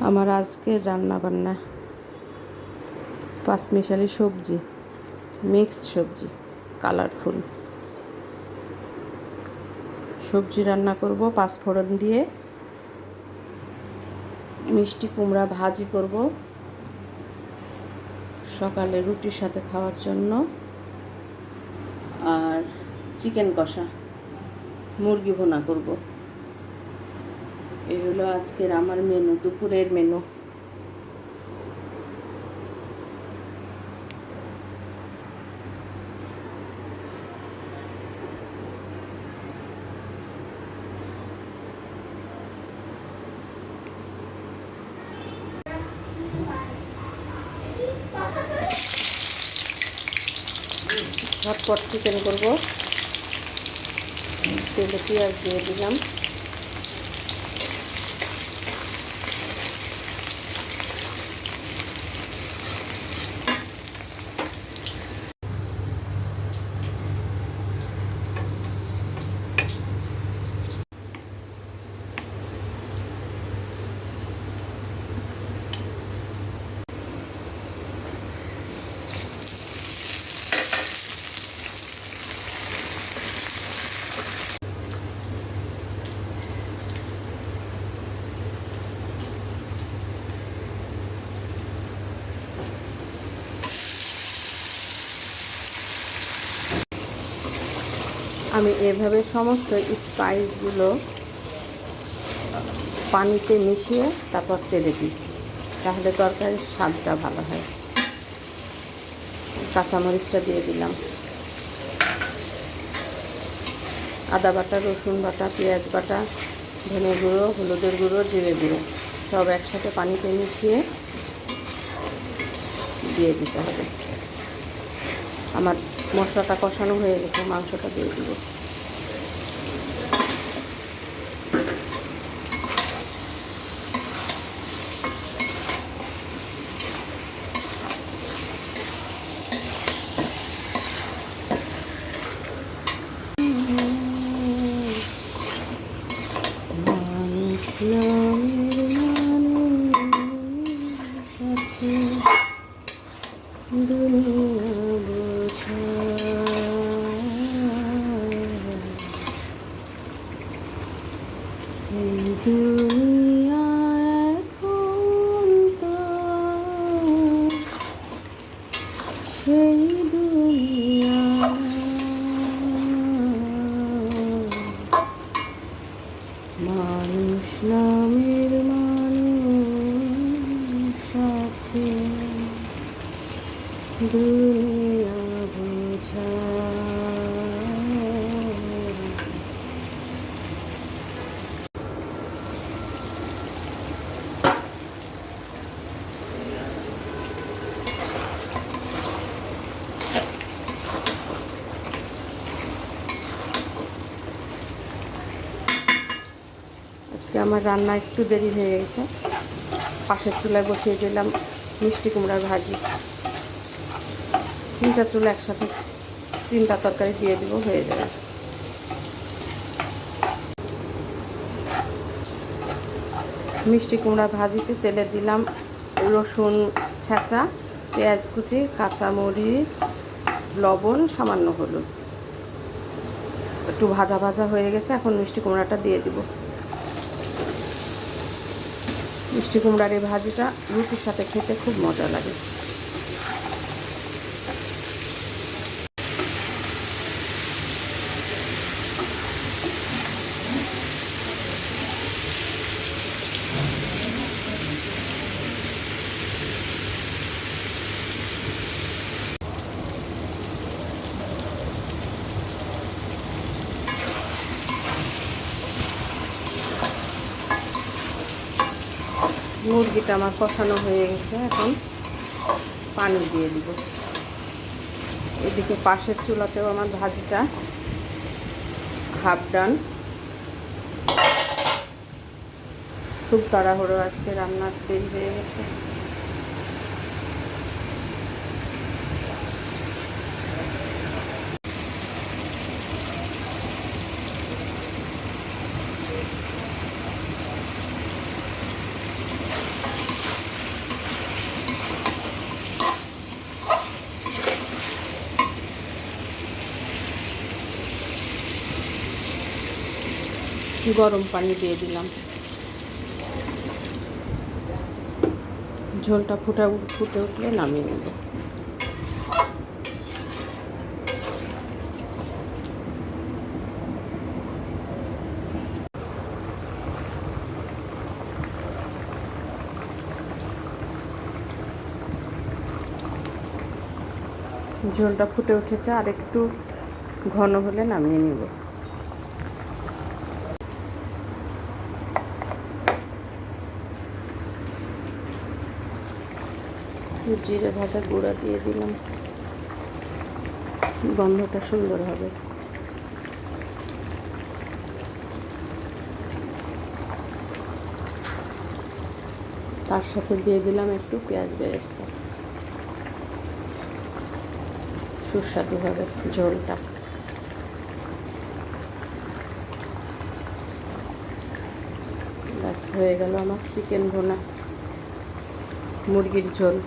আমার আজকের রান্না বান্না পাঁচমিশালি সবজি, মিক্সড সবজি, কালারফুল। সবজি রান্না করব, পাঁচফোড়ন দিয়ে। মিষ্টি কুমড়া ভাজি করব। সকালে রুটির সাথে খাওয়ার জন্য। আর চিকেন কষা, মুরগি ভোনা করব। এই হলো আজকের আমার মেনু দুপুরের মেনু ঝটপট চিকেন করব। তেলে পেঁয়াজ দিয়ে দিলাম। আমি এভাবে সমস্ত স্পাইসগুলো পানিতে মিশিয়ে তারপর তেলে দিই। তাহলে তরকারির স্বাদটা ভালো হয়। কাঁচামরিচটা দিয়ে দিলাম। আদা বাটা, রসুন বাটা, পেঁয়াজ বাটা, ধনে গুঁড়ো, হলুদের গুঁড়ো, জিরে গুঁড়ো সব একসাথে পানিতে মিশিয়ে দিয়ে দিতে হবে। আমার মশলাটা কষানো হয়ে গেছে মাংসটা দিয়ে দিব মানুষ নামের মানুষ আছে দুনিয়া বোঝা এই দুনিয়া এখন সেই দুনিয়া মানুষ নামের মানুষ আছে। দুনিয়া বোঝা আমার রান্না একটু দেরি হয়ে গেছে। পাশের চুলায় বসিয়ে দিলাম মিষ্টি কুমড়ার ভাজি। তিনটা চুলা একসাথে তিনটা তরকারি দিয়ে দিব, হয়ে যাবে। মিষ্টি কুমড়া ভাজিতে তেলে দিলাম রসুন ছেঁচা, পেঁয়াজ কুচি, কাঁচামরিচ, লবণ, সামান্য হলুদ। একটু ভাজা ভাজা হয়ে গেছে, এখন মিষ্টি কুমড়াটা দিয়ে দিব। মিষ্টি কুমড়ার এই ভাজিটা রুটির সাথে খেতে খুব মজা লাগে। মুরগিটা আমার কষানো হয়ে গেছে, এখন পানি দিয়ে দিব। এদিকে পাশের চুলাতেও আমার ভাজিটা হাফ ডান খুব তাড়াহুড়ো আজকে রান্নার দেরি হয়ে গেছে। গরম পানি দিয়ে দিলাম। ঝোলটা ফুটা ফুটে উঠলে নামিয়ে নেব। ঝোলটা ফুটে উঠেছে, আর একটু ঘন হলে নামিয়ে নিব। জিরে ভাজা গুঁড়া দিয়ে দিলাম। গন্ধটা সুন্দর হবে। তার সাথে দিয়ে দিলাম একটু পেঁয়াজ বেরেস্তা। সুস্বাদু হবে ঝোলটা। ব্যাস, হয়ে গেল আমার চিকেন ভোনা। মুরগির ঝোল।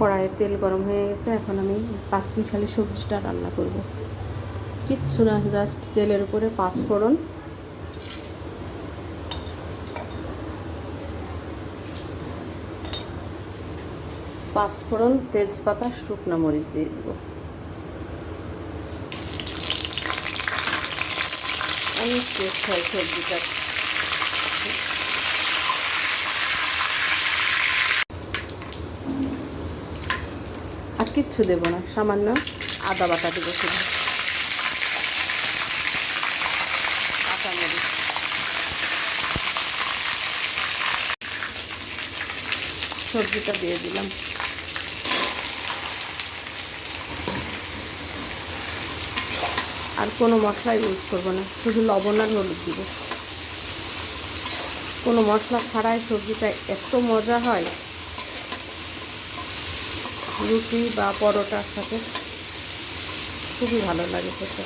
কড়াইয়ে তেল গরম হয়ে গেছে, এখন আমি পাঁচ মিশালি সবজিটা রান্না করব। কিচ্ছু না, জাস্ট তেলের উপরে পাঁচ ফোড়ন। পাঁচ ফোড়ন তেজপাতা, শুকনো মরিচ দিয়ে দেবো। অনেক টেস্ট হয় সবজিটা কিচ্ছু দেবো না, সামান্য আদা বাটা দেবো শুধু। সবজিটা দিয়ে দিলাম। আর কোনো মশলা ইউজ করব না, শুধু লবণ আর হলুদ দিব। কোনো মশলা ছাড়াই সবজিটা এত মজা হয়। রুটি বা পরোটার সাথে খুবই ভালো লাগে খেতে।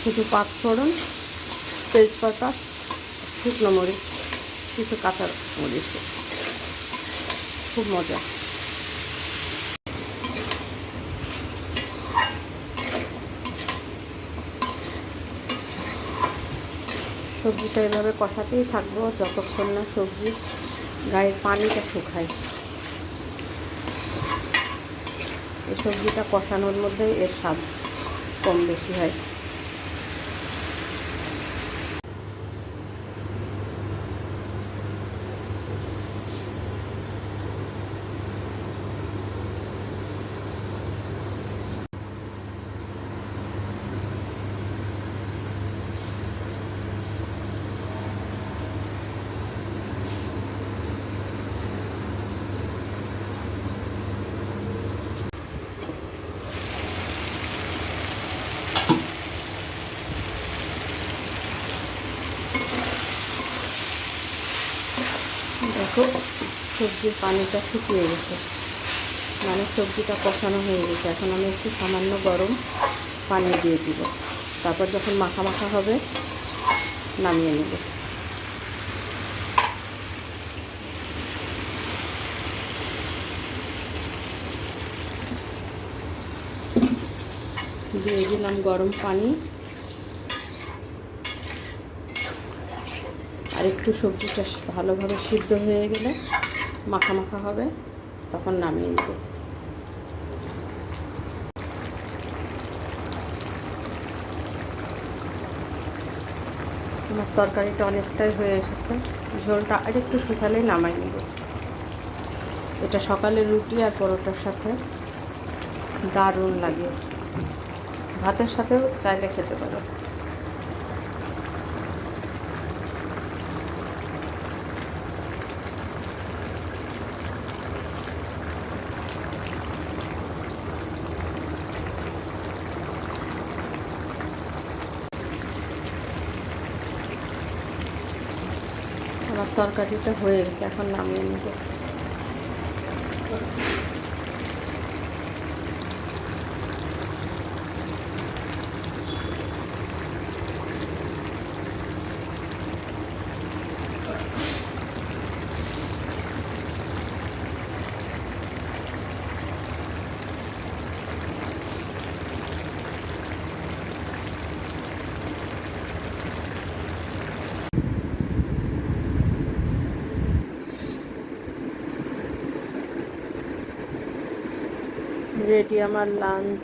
শুধু পাঁচ ফোড়ন তেজপাতা, শুকনো মরিচ, কিছু কাঁচা মরিচ। খুব মজা। সবজিটা এভাবে কষাতেই থাকব, যতক্ষণ না সবজি গায়ের পানিটা শুকায়। এই সবজিটা কষানোর মধ্যে এর স্বাদ কম বেশি হয়। দেখো, সবজির পানিটা শুকিয়ে গেছে। মানে সবজিটা কষানো হয়ে গেছে। এখন আমি একটু সামান্য গরম পানি দিয়ে দিব। তারপর যখন মাখা মাখা হবে, নামিয়ে নেব। দিয়ে দিলাম গরম পানি। আর একটু সবজিটা ভালোভাবে সিদ্ধ হয়ে গেলে মাখা মাখা হবে, তখন নামিয়ে নেব। আমার তরকারিটা অনেকটাই হয়ে এসেছে, ঝোলটা আর একটু শুকালেই নামাই নেব। এটা সকালে রুটি আর পরোটার সাথে দারুণ লাগে। ভাতের সাথেও চাইলে খেতে পারো। তরকারিটা হয়ে গেছে এখন নামিয়ে নেব। রেডি আমার লাঞ্চ